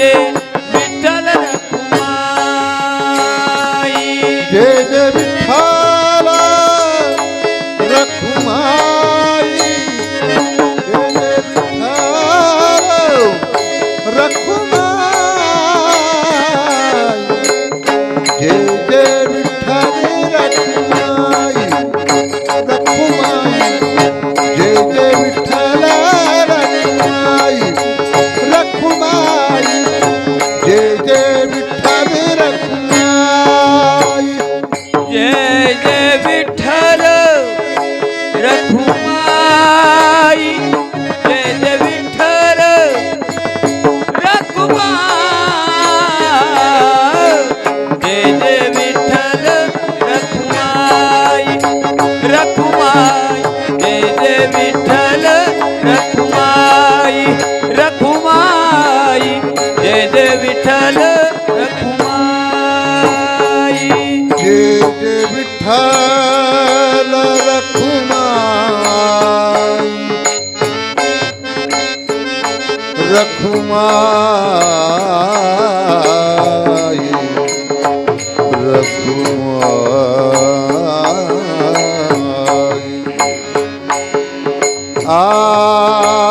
escolher ढल रखुमाई रखुमाई रखुमाई आ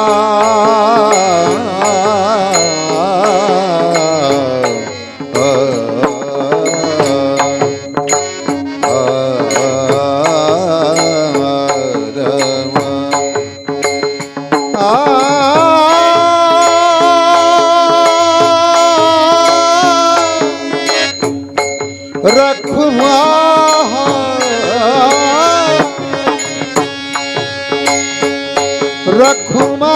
রক্ষুমা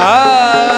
Ah.